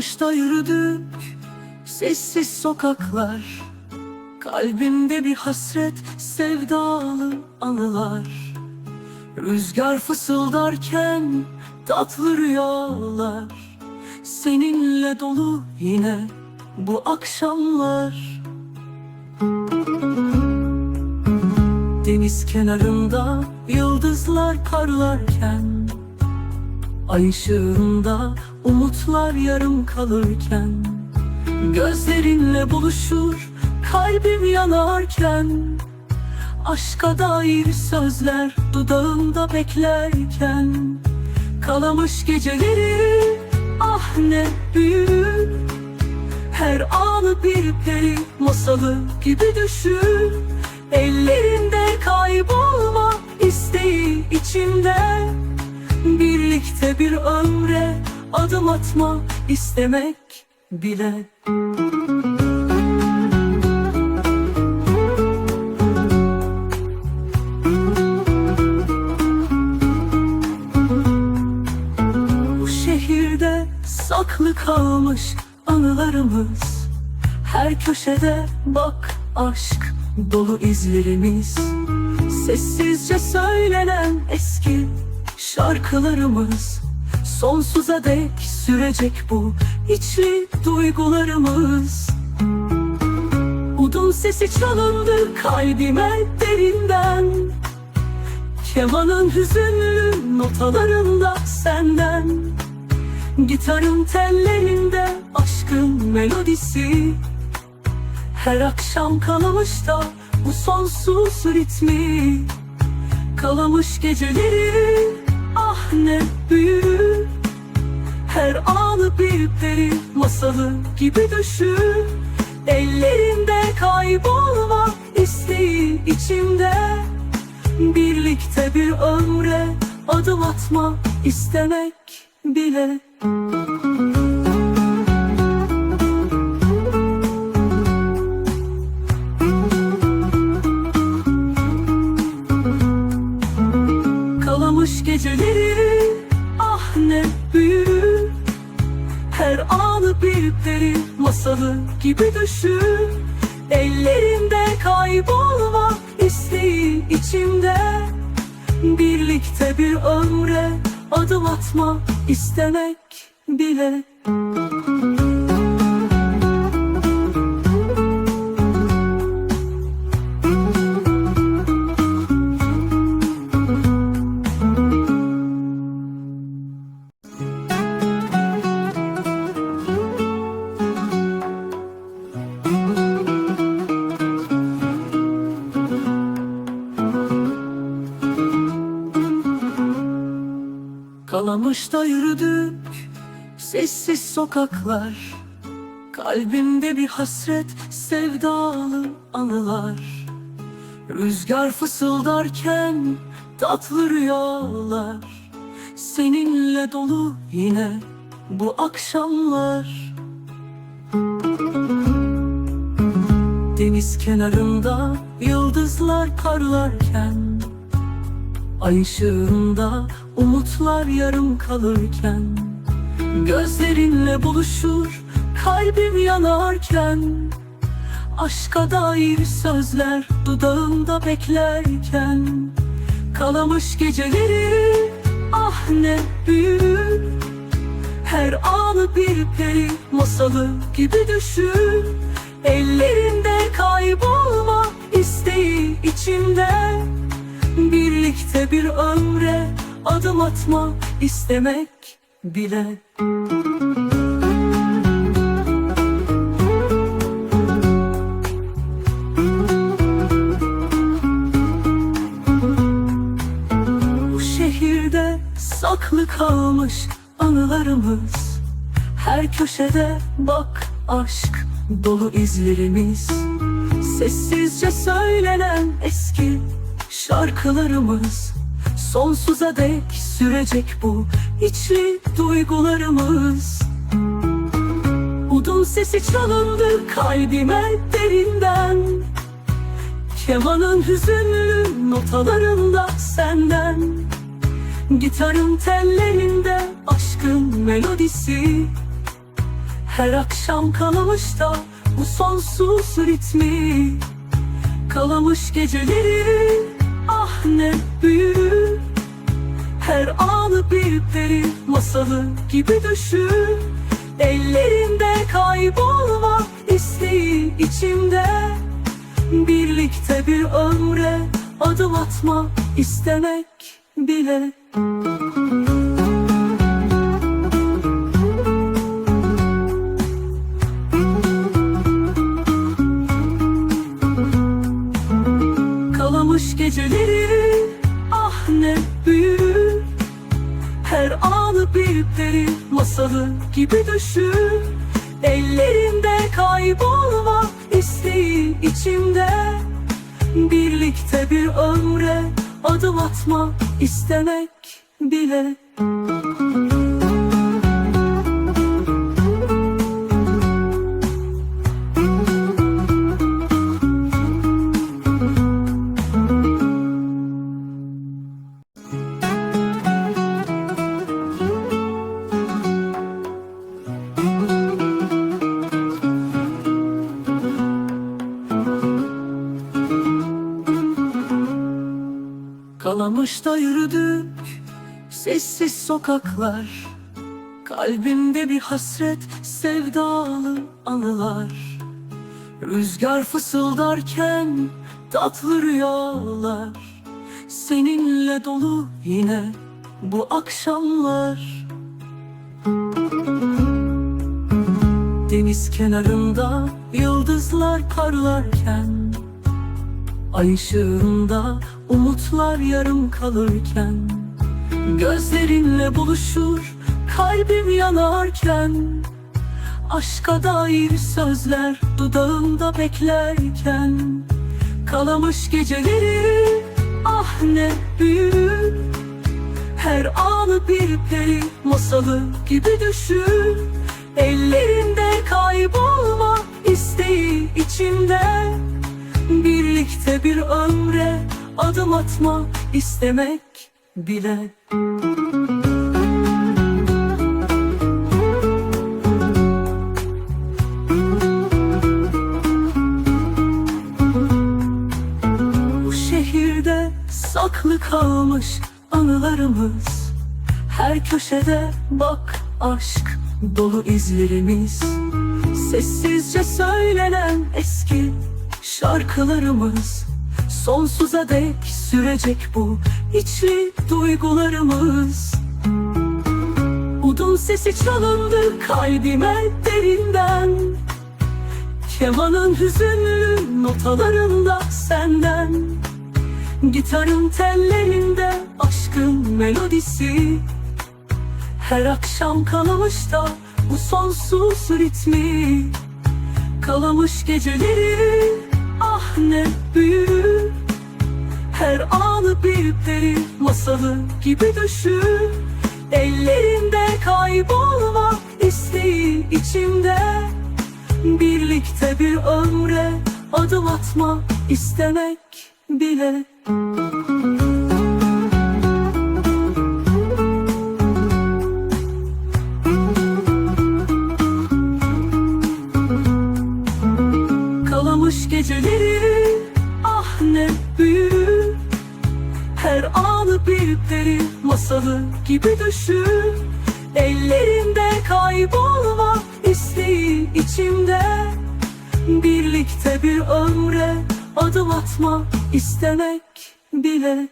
Kalamış'ta yürüdük Sessiz sokaklar. Kalbimde bir hasret Sevdalı anılar. Rüzgar fısıldarken Tatlı rüyalar. Seninle dolu yine Bu akşamlar. Deniz kenarında Yıldızlar parlarken Ay ışığında umutlar yarım kalırken Gözlerinle buluşur kalbim yanarken. Aşka dair sözler dudağımda beklerken Kalamış geceleri ah ne büyük. Her anı bir peri masalı gibi düşün. Ellerinde kaybolma isteği içimde Birlikte bir ömre adım atma istemek bile. Bu şehirde saklı kalmış anılarımız. Her köşede bak aşk dolu izlerimiz. Sessizce söylenen eski şarkılarımız Sonsuza dek sürecek bu içli duygularımız. Udun sesi çalındı kalbime derinden. Kemanın hüzünlü notalarında senden. Gitarın tellerinde aşkın melodisi. Her akşam kalamışta bu sonsuz ritmi. Kalamış geceleri ne büyük Her anı bir peri masalı gibi düşün. Ellerinde kaybolma isteği içimde. Birlikte bir ömre adım atma istemek bile. Kalamış geceleri ah ne büyük Her anı bir peri masalı gibi düşün. Ellerinde kaybolma isteği içimde. Birlikte bir ömre adım atma istemek bile Kalamış'ta yürüdük Sessiz sokaklar. Kalbimde bir hasret Sevdalı anılar. Rüzgar fısıldarken Tatlı rüyalar. Seninle dolu yine Bu akşamlar. Deniz kenarında Yıldızlar parlarken Ay ışığında umutlar yarım kalırken Gözlerinle buluşur kalbim yanarken. Aşka dair sözler dudağımda beklerken Kalamış geceleri ah ne büyük Her anı bir peri masalı gibi düşün Ellerinde kaybolma isteği içimde Birlikte bir ömre adım atma istemek bile. Bu şehirde saklı kalmış anılarımız. Her köşede bak aşk dolu izlerimiz. Sessizce söylenen eski şarkılarımız Sonsuza dek sürecek bu içli duygularımız. Udun sesi çalındı kalbime derinden. Kemanın hüzünlü notalarında senden. Gitarın tellerinde aşkın melodisi. Her akşam kalamışta bu sonsuz ritmi. Kalamış geceleri ah ne büyük. Her anı bir peri masalı gibi düşün. Ellerinde kaybolmak isteği içimde. Birlikte bir ömre adım atma istemek bile. Kalamış gibi düşün. Ellerinde kaybolmak isteği içimde. Birlikte bir ömre adım atma istemek bile Kalamışta yürüdük Sessiz sokaklar. Kalbimde bir hasret Sevdalı anılar. Rüzgar fısıldarken Tatlı rüyalar. Seninle dolu yine Bu akşamlar. Deniz kenarında Yıldızlar parlarken Ay ışığında umutlar yarım kalırken Gözlerinle buluşur kalbim yanarken. Aşka dair sözler dudağımda beklerken. Kalamış geceleri ah ne büyük Her anı bir peri masalı gibi düşün. Ellerinde Birlikte bir ömre adım atma istemek bile. Bu şehirde saklı kalmış anılarımız Her köşede bak aşk dolu izlerimiz. Sessizce söylenen eski şarkılarımız Sonsuza dek sürecek bu içli duygularımız. Udun sesi çalındı kalbime derinden Kemanın hüzünlü notalarında senden. Gitarın tellerinde aşkın melodisi Her akşam kalamışta bu sonsuz ritmi Kalamış geceleri ne büyük Her anı bir peri masalı gibi düşün. Ellerinde kaybolmak isteği içimde. Birlikte bir ömre adım atma istemek bile. Kalamış geceleri peri masalı gibi düşün. Ellerinde kaybolmak isteği içimde. Birlikte bir ömre adım atma istemek bile